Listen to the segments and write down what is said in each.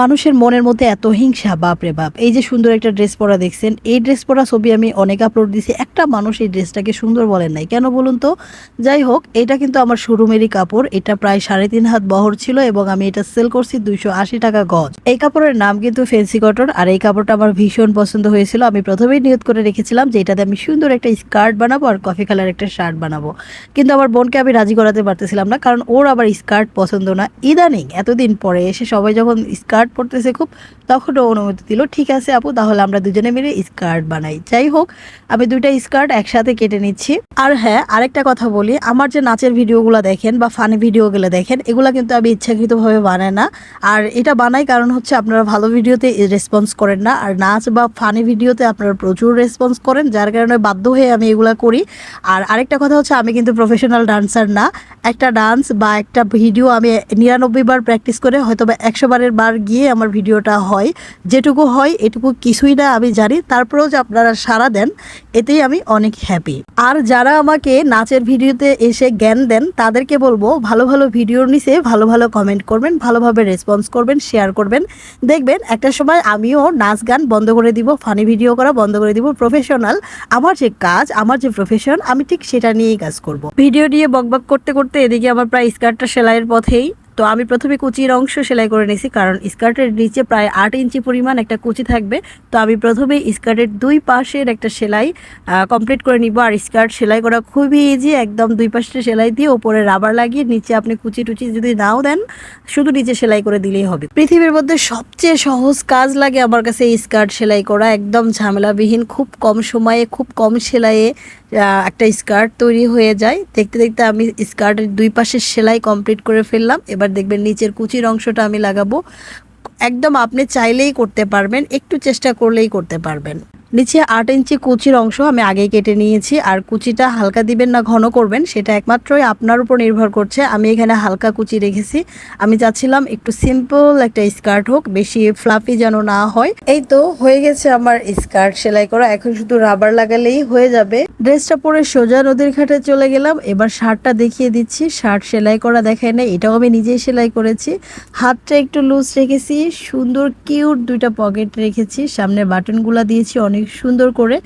মানুষের মনের মধ্যে এত হিংসা, বাপ রে বাপ। এই যে সুন্দর একটা ড্রেস পরা দেখছেন, এই ড্রেস পরা ছবি আমি অনেক আপলোড দিছি। একটা মানুষ এই ড্রেসটাকে সুন্দর বলেন নাই। কেন বলুন তো? যাই হোক, এটা কিন্তু আমার শোরুমেরই কাপড়। এটা প্রায় সাড়ে তিন হাত বহর ছিল এবং আমি এটা সেল করছি দুইশো আশি টাকা গজ। এই কাপড়ের নাম কিন্তু ফেন্সি কটন আর এই কাপড়টা আমার ভীষণ পছন্দ হয়েছিল। আমি প্রথমেই নিয়ত করে রেখেছিলাম যে এটাতে আমি সুন্দর একটা স্কার্ট বানাবো আর কফি কালার একটা শার্ট বানাবো। কিন্তু আমার বোনকে আমি রাজি করাতে পারতেছিলাম না, কারণ ওর আবার স্কার্ট পছন্দ না। ইদানিং, এতদিন পরে এসে সবাই যখন স্কার্ট পরতেছে খুব তখন ও অনুমতি দিল, ঠিক আছে আপু, তাহলে আমরা দুজনে মিলে স্কার্ট বানাই। যাই হোক, আমি দুইটা স্কার্ট একসাথে কেটে নিচ্ছি। আর হ্যাঁ আরেকটা কথা বলি, আমার যে নাচের ভিডিওগুলো দেখেন বা ফানি ভিডিওগুলো দেখেন, এগুলো কিন্তু আমি ইচ্ছাকৃতভাবে বানাই না। আর এটা বানাই কারণ হচ্ছে আপনারা ভালো ভিডিওতে রেসপন্স করেন না, আর নাচ বা ফানি ভিডিওতে আপনারা প্রচুর রেসপন্স করেন, যার কারণে বাধ্য হয়ে আমি এগুলো করি। আর আরেকটা কথা হচ্ছে, আমি কিন্তু প্রফেশনাল ডান্সার না। একটা ডান্স বা একটা ভিডিও আমি নিরানব্বই বার প্র্যাকটিস করে হয়তো বা একশো বারের বার গিয়ে আমার ভিডিওটা হয়, যেটুকু হয় এটুকু কিছুই না আমি জানি। তারপরেও যে আপনারা সাড়া দেন, এতেই আমি অনেক হ্যাপি আর যারা আমাকে নাচের ভিডিওতে এসে জ্ঞান দেন, তাদেরকে বলব ভালো ভালো ভিডিওর নিচে ভালো ভালো কমেন্ট করবেন ভালোভাবে রেসপন্স করবেন শেয়ার করবেন। দেখবেন একটা সময় আমিও নাচ গান বন্ধ করে দিব ফানি ভিডিও করা বন্ধ করে দিব প্রফেশনাল আমার যে কাজ, আমার যে প্রফেশন আমি ঠিক সেটা নিয়েই কাজ করব। ভিডিও নিয়ে বকবক করতে করতে এদিকে আমার প্রায় স্কার্টটা সেলাইয়ের পথেই। তো আমি প্রথমে কুচির অংশ সেলাই করে নিয়েছি, কারণ স্কার্টের নিচে প্রায় আট ইঞ্চি পরিমাণ একটা কুচি থাকবে। তো আমি প্রথমে স্কার্টের দুই পাশের একটা সেলাই কমপ্লিট করে নিব। আর স্কার্ট সেলাই করা খুবই ইজি একদম দুই পাশটা সেলাই দিয়ে ওপরে রাবার লাগিয়ে নিচে আপনি কুচি টুচি যদি নাও দেন, শুধু নিচে সেলাই করে দিলেই হবে। পৃথিবীর মধ্যে সবচেয়ে সহজ কাজ লাগে আমার কাছে স্কার্ট সেলাই করা, একদম ঝামেলাবিহীন, খুব কম সময়ে, খুব কম সেলাইয়ে একটা স্কার্ট তৈরি হয়ে যায়। দেখতে দেখতে আমি স্কার্টের দুই পাশের সেলাই কমপ্লিট করে ফেললাম। এবার দেখবেন নিচের কুচির অংশটা আমি লাগাবো। একদম আপনি চাইলেই করতে পারবেন, একটু চেষ্টা করলেই করতে পারবেন। নিচে আট ইঞ্চি কুচির অংশ আমি আগেই কেটে নিয়েছি, আর কুচিটা হালকা দিবেন না ঘন করবেন, সেটা একমাত্রই আপনার উপর নির্ভর করছে। আমি এখানে হালকা কুচি রেখেছি। আমি চাচ্ছিলাম একটু সিম্পল একটা স্কার্ট হোক, বেশি ফ্লাফি যেন না হয়। এই তো হয়ে গেছে আমার স্কার্ট, সেলাই করা। এখন শুধু রাবার লাগালেই হয়ে যাবে। ড্রেসটা পরে সোজা নদীর ঘাটে চলে গেলাম। এবার শার্টটা দেখিয়ে দিচ্ছি। শার্ট সেলাই করা দেখায় না এটাও আমি নিজেই সেলাই করেছি। হাতটা একটু লুজ রেখেছি। সুন্দর কিউট দুইটা পকেট রেখেছি। সামনে বাটনগুলা দিয়েছি অনেক সুন্দর করে।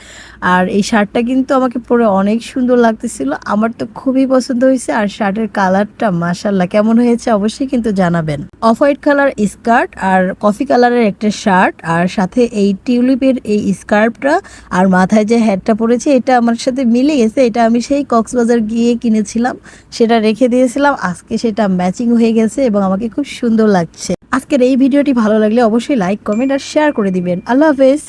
আর এই শার্টটা কিন্তু আমাকে পরে অনেক সুন্দর লাগতেছিল। আমার তো খুবই পছন্দ হয়েছে। আর শার্টের কালারটা মাসাল্লাহ কেমন হয়েছে অবশ্যই কিন্তু জানাবেন। অফ হোয়াইট কালার স্কার্ট আর কফি কালারের একটা শার্ট। আর সাথে এই টিউলিপের এই স্কার্ফটা আর মাথায় যে হ্যাটটা পরেছে, এটা আমার সাথে মিলে গেছে। এটা আমি সেই কক্সবাজার গিয়ে কিনেছিলাম। সেটা রেখে দিয়েছিলাম। আজকে সেটা ম্যাচিং হয়ে গেছে এবং আমাকে খুব সুন্দর লাগছে। আজকের এই ভিডিওটি ভালো লাগলে অবশ্যই লাইক, কমেন্ট আর শেয়ার করে দিবেন। আল্লাহ হাফেজ।